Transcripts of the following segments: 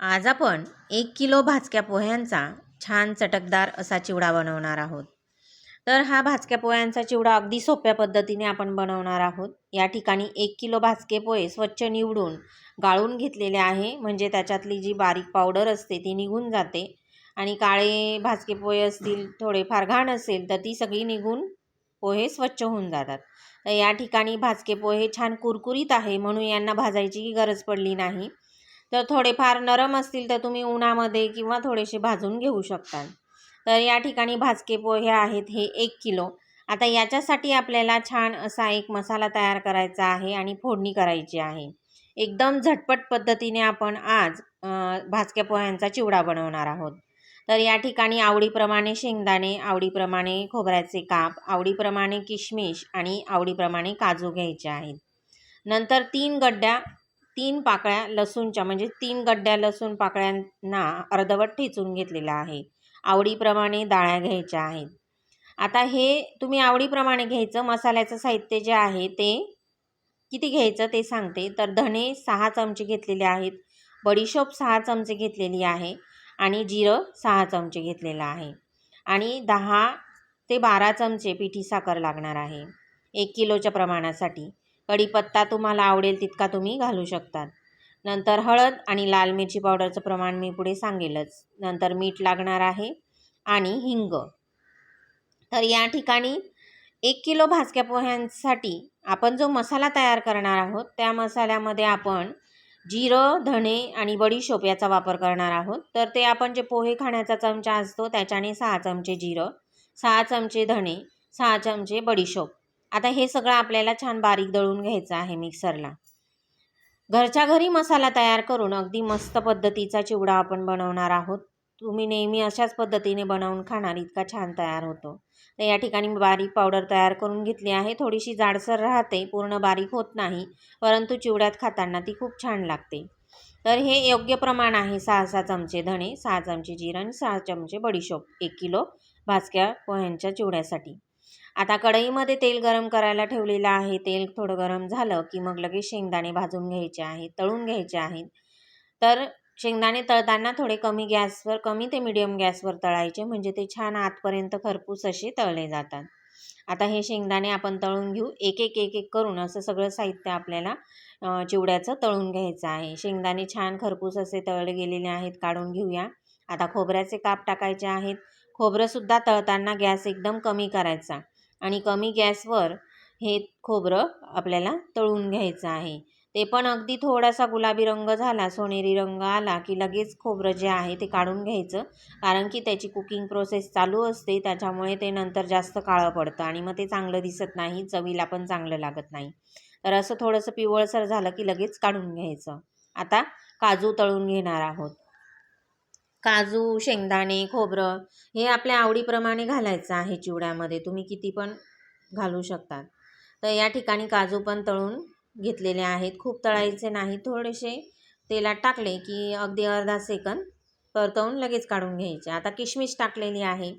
आज आपण एक किलो भाजक्या पोह्यांचा छान चटकदार असा चिवडा बनवणार आहोत. तर हा भाजक्या पोह्यांचा चिवडा अगदी सोप्या पद्धतीने आपण बनवणार आहोत. या ठिकाणी एक किलो भाजके पोहे स्वच्छ निवडून गाळून घेतलेले आहे. म्हणजे त्याच्यातली जी बारीक पावडर असते ती निघून जाते. आणि काळे भाजके पोहे असतील थोडेफार घाण असेल तर ती सगळी निघून पोहे स्वच्छ होऊन जातात. तर या ठिकाणी भाजके पोहे छान कुरकुरीत आहे म्हणून यांना भाजायची गरज पडली नाही. तर थोडेफार नरम असतील तर तुम्ही उन्हामध्ये किंवा थोडेसे भाजून घेऊ शकता. तर या ठिकाणी भाजके पोहे आहेत हे एक किलो. आता याच्यासाठी आपल्याला छान असा एक मसाला तयार करायचा आहे आणि फोडणी करायची आहे. एकदम झटपट पद्धतीने आपण आज भाजक्या पोह्यांचा चिवडा बनवणार आहोत. तर या ठिकाणी आवडीप्रमाणे शेंगदाणे आवडीप्रमाणे खोबऱ्याचे काप आवडीप्रमाणे किशमिश आणि आवडीप्रमाणे काजू घ्यायचे आहेत. नंतर तीन गड्ड्या तीन पाकळ्या लसूणच्या म्हणजे तीन गड्ड्या लसूण पाकळ्यांना अर्धवट ठेचून घेतलेला आहे. आवडीप्रमाणे डाळ्या घ्यायच्या आहेत. आता हे तुम्ही आवडीप्रमाणे घ्यायचं मसाल्याचं साहित्य जे आहे ते किती घ्यायचं ते सांगते. तर धणे सहा चमचे घेतलेले आहेत बडीशोप सहा चमचे घेतलेली आहे आणि जिरं सहा चमचे घेतलेलं आहे. आणि दहा ते बारा चमचे पिठी साखर लागणार आहे. एक किलोच्या प्रमाणासाठी. कढीपत्ता तुम्हाला आवडेल तितका तुम्ही घालू शकतात. नंतर हळद आणि लाल मिरची पावडरचं प्रमाण मी पुढे सांगेलच. नंतर मीठ लागणार आहे आणि हिंग. तर या ठिकाणी एक किलो भाजक्या पोह्यांसाठी आपण जो मसाला तयार करणार आहोत त्या मसाल्यामध्ये आपण जिरं धणे आणि बडीशोप याचा वापर करणार आहोत. तर ते आपण जे पोहे खाण्याचा चमचा असतो त्याच्याने सहा चमचे जिरं सहा चमचे धणे सहा चमचे बडीशोप. आता हे सगळं आपल्याला छान बारीक दळून घ्यायचं आहे मिक्सरला. घरच्या घरी मसाला तयार करून अगदी मस्त पद्धतीचा चिवडा आपण बनवणार आहोत. तुम्ही नेहमी अशाच पद्धतीने बनवून खाणार इतका छान तयार होतो. तर या ठिकाणी बारीक पावडर तयार करून घेतली आहे. थोडीशी जाडसर राहते पूर्ण बारीक होत नाही परंतु चिवड्यात खाताना ती खूप छान लागते. तर हे योग्य प्रमाण आहे सहा सहा चमचे धणे सहा चमचे जिरं आणि सहा चमचे बडीशोप एक किलो भाजक्या पोह्यांच्या चिवड्यासाठी. आता कढईमध्ये तेल गरम करायला ठेवलेलं आहे. तेल थोडं गरम झालं की मग लगेच शेंगदाणे भाजून घ्यायचे आहेत तळून घ्यायचे आहेत. तर शेंगदाणे तळताना थोडे कमी गॅसवर कमी ते मिडियम गॅसवर तळायचे म्हणजे ते छान आतपर्यंत खरपूस असे तळले जातात. आता हे शेंगदाणे आपण तळून घेऊ. एक एक एक एक करून असं सगळं साहित्य आपल्याला चिवड्याचं तळून घ्यायचं आहे. शेंगदाणे छान खरपूस असे तळले गेलेले आहेत काढून घेऊया. आता खोबऱ्याचे काप टाकायचे आहेत. खोबरंसुद्धा तळताना गॅस एकदम कमी करायचा. आणि कमी गॅसवर हे खोबरं आपल्याला तळून घ्यायचं आहे. ते पण अगदी थोडासा गुलाबी रंग झाला सोनेरी रंग आला की लगेच खोबरं जे आहे ते काढून घ्यायचं. कारण की त्याची कुकिंग प्रोसेस चालू असते त्याच्यामुळे ते नंतर जास्त काळं पडतं आणि मग ते चांगलं दिसत नाही चवीला पण चांगलं लागत नाही. तर असं थोडंसं पिवळसर झालं की लगेच काढून घ्यायचं. आता काजू तळून घेणार आहोत. काजू शेंगदाणे खोबरं हे आपल्या आवडीप्रमाणे घालायचं आहे चिवड्यामध्ये. तुम्ही किती पण घालू शकतात तर या ठिकाणी काजू पण तळून घेतलेले आहेत. खूप तळायचे नाही. थोडेसे तेलात टाकले की अगदी अर्धा सेकंद परतवून लगेच काढून घ्यायचे. आता किशमिश टाकलेली आहे.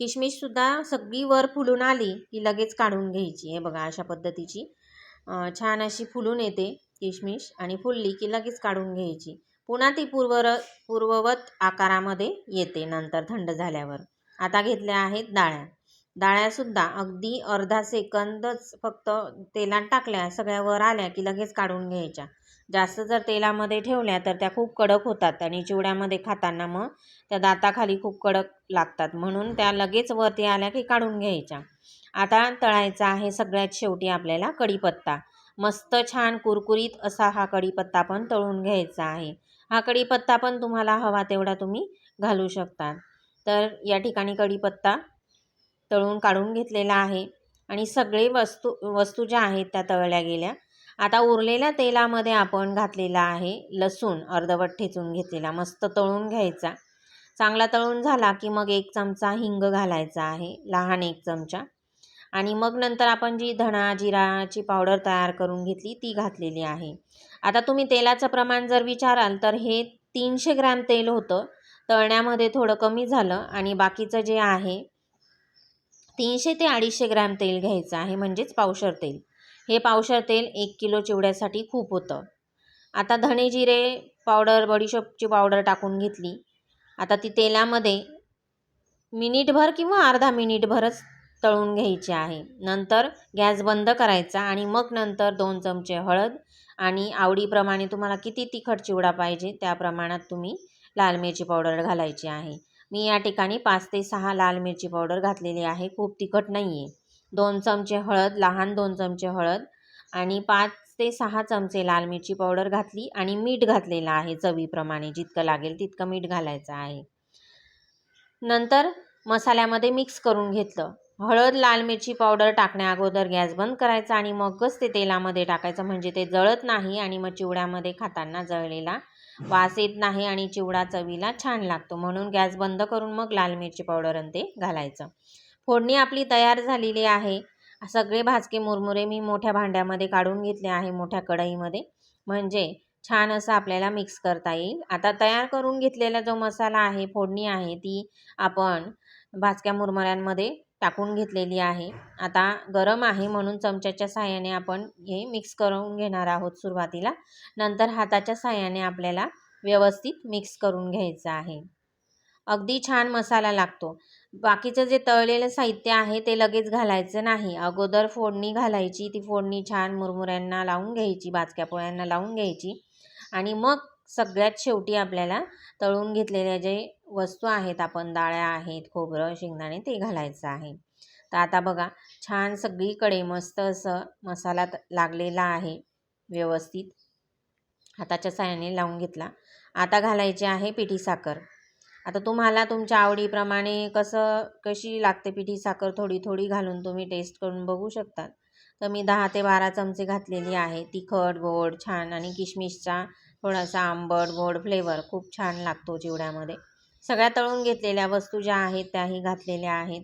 किशमिशसुद्धा सगळी वर फुलून आली की लगेच काढून घ्यायची. हे बघा अशा पद्धतीची छान अशी फुलून येते किशमिश आणि फुलली की लगेच काढून घ्यायची. पुन्हा ती पूर्वर पूर्ववत आकारामध्ये येते नंतर थंड झाल्यावर. आता घेतल्या आहेत डाळ्या. डाळ्यासुद्धा अगदी अर्धा सेकंदच फक्त तेलात टाकल्या सगळ्या वर आल्या की लगेच काढून घ्यायच्या. जास्त जर तेलामध्ये ठेवल्या तर त्या खूप कडक होतात आणि चिवड्यामध्ये खाताना मग त्या दाताखाली खूप कडक लागतात. म्हणून त्या लगेच वरती आल्या की काढून घ्यायच्या. आता तळायचा आहे सगळ्यात शेवटी आपल्याला कढीपत्ता. मस्त छान कुरकुरीत असा हा कढीपत्ता पण तळून घ्यायचा आहे. हा कढीपत्ता पण तुम्हाला हवा तेवढा तुम्ही घालू शकता तर या ठिकाणी कढीपत्ता तळून काढून घेतलेला आहे आणि सगळे वस्तू वस्तू ज्या आहेत त्या तळल्या गेल्या. आता उरलेल्या तेलामध्ये आपण घातलेला आहे लसूण अर्धवट ठेचून घेतलेला मस्त तळून घ्यायचा. चांगला तळून झाला की मग एक चमचा हिंग घालायचा आहे लहान एक चमचा. आणि मग नंतर आपण जी धणा जिराची पावडर तयार करून घेतली ती घातलेली आहे. आता तुम्ही तेलाचं प्रमाण जर विचाराल तर हे तीनशे ग्रॅम तेल होतं. तळण्यामध्ये थोडं कमी झालं आणि बाकीचं जे आहे तीनशे ते अडीचशे ग्रॅम तेल घ्यायचं आहे म्हणजेच पावशर तेल. हे पावशर तेल एक किलो चिवड्यासाठी खूप होतं. आता धणे जिरे पावडर बडीशोपची पावडर टाकून घेतली. आता ती तेलामध्ये मिनिटभर किंवा अर्धा मिनिटभरच तळून घ्यायची आहे. नंतर गॅस बंद करायचा आणि मग नंतर दोन चमचे हळद आणि आवडीप्रमाणे तुम्हाला किती तिखट चिवडा पाहिजे त्या प्रमाणात तुम्ही लाल मिरची पावडर घालायची आहे. मी या ठिकाणी पाच ते सहा लाल मिरची पावडर घातलेली आहे. खूप तिखट नाही आहे दोन चमचे हळद लहान दोन चमचे हळद आणि पाच ते सहा चमचे लाल मिरची पावडर घातली आणि मीठ घातलेलं आहे चवीप्रमाणे. जितकं लागेल तितकं मीठ घालायचं आहे. नंतर मसाल्यामध्ये मिक्स करून घेतलं. हळद लाल मिरची पावडर टाकण्या अगोदर गॅस बंद करायचा आणि मगच ते तेलामध्ये टाकायचं. म्हणजे ते जळत नाही आणि मग चिवड्यामध्ये खाताना जळलेला वास येत नाही आणि चिवडा चवीला छान लागतो. म्हणून गॅस बंद करून मग लाल मिरची पावडर आणि ते घालायचं. फोडणी आपली तयार झालेली आहे. सगळे भाजके मुरमुरे मी मोठ्या भांड्यामध्ये काढून घेतले आहे मोठ्या कढईमध्ये. म्हणजे छान असं आपल्याला मिक्स करता येईल. आता तयार करून घेतलेला जो मसाला आहे फोडणी आहे ती आपण भाजक्या मुरमुऱ्यांमध्ये टाकून घेतलेली आहे. आता गरम आहे म्हणून चमच्याच्या साहाय्याने आपण हे मिक्स करून घेणार आहोत सुरुवातीला. नंतर हाताच्या साहाय्याने आपल्याला व्यवस्थित मिक्स करून घ्यायचं आहे. अगदी छान मसाला लागतो. बाकीचं जे तळलेलं साहित्य आहे ते लगेच घालायचं नाही. अगोदर फोडणी घालायची ती फोडणी छान मुरमुऱ्यांना लावून घ्यायची बाजक्या पोळ्यांना लावून घ्यायची. आणि मग सगळ्यात शेवटी आपल्याला तळून घेतलेल्या जे वस्तू आहेत आपण डाळ्या आहेत खोबरं शेंगदाणे ते घालायचं आहे. तर आता बघा छान सगळीकडे मस्त असं मसाला लागलेला आहे व्यवस्थित. हाताच्या साह्याने लावून घेतला. आता घालायची आहे पिठी साखर. आता तुम्हाला तुमच्या आवडीप्रमाणे कसं कशी लागते पिठी साखर थोडी थोडी घालून तुम्ही टेस्ट करून बघू शकता. तर मी दहा ते बारा चमचे घातलेली आहे. तिखट गोड छान आणि किशमिशचा थोडासा आंबट गोड फ्लेवर खूप छान लागतो चिवड्यामध्ये सगळ्या तळून घेतलेल्या वस्तू ज्या आहेत त्याही घातलेल्या आहेत.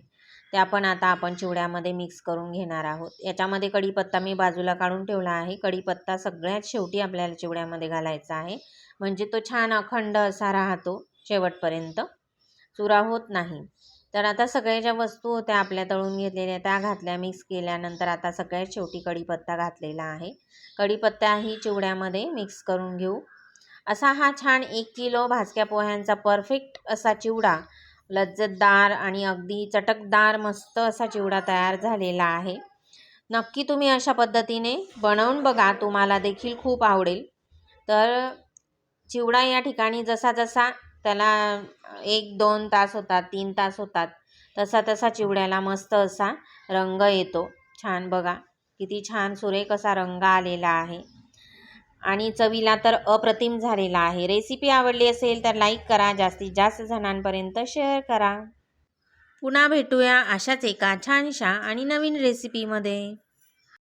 त्या पण आता आपण चिवड्यामध्ये मिक्स करून घेणार आहोत. याच्यामध्ये कढीपत्ता मी बाजूला काढून ठेवला आहे. कढीपत्ता सगळ्यात शेवटी आपल्याला चिवड्यामध्ये घालायचा आहे. म्हणजे तो छान अखंड असा राहतो शेवटपर्यंत. चुरा होत नाही. तर आता सगळ्या ज्या वस्तू होत्या आपल्या तळून घेतलेल्या त्या घातल्या मिक्स केल्यानंतर आता सगळ्यात शेवटी कढीपत्ता घातलेला आहे. कढीपत्ताही चिवड्यामध्ये मिक्स करून घेऊ. असा हा छान एक किलो भाजक्या पोह्यांचा परफेक्ट असा चिवडा. लज्जतदार आणि अगदी चटकदार मस्त असा चिवडा तयार झालेला आहे. नक्की तुम्ही अशा पद्धतीने बनवून बघा तुम्हाला देखील खूप आवडेल. तर चिवडा या ठिकाणी जसा जसा त्याला एक दोन तास होतात तीन तास होतात तसा तसा चिवड्याला मस्त असा रंग येतो. छान बघा किती छान सुरेख असा रंग आलेला आहे. आणि चवीला तर अप्रतिम झालेला आहे. रेसिपी आवडली असेल तर लाईक करा. जास्तीत जास्त जणांपर्यंत शेअर करा. पुन्हा भेटूया अशाच एका छानशा आणि नवीन रेसिपीमध्ये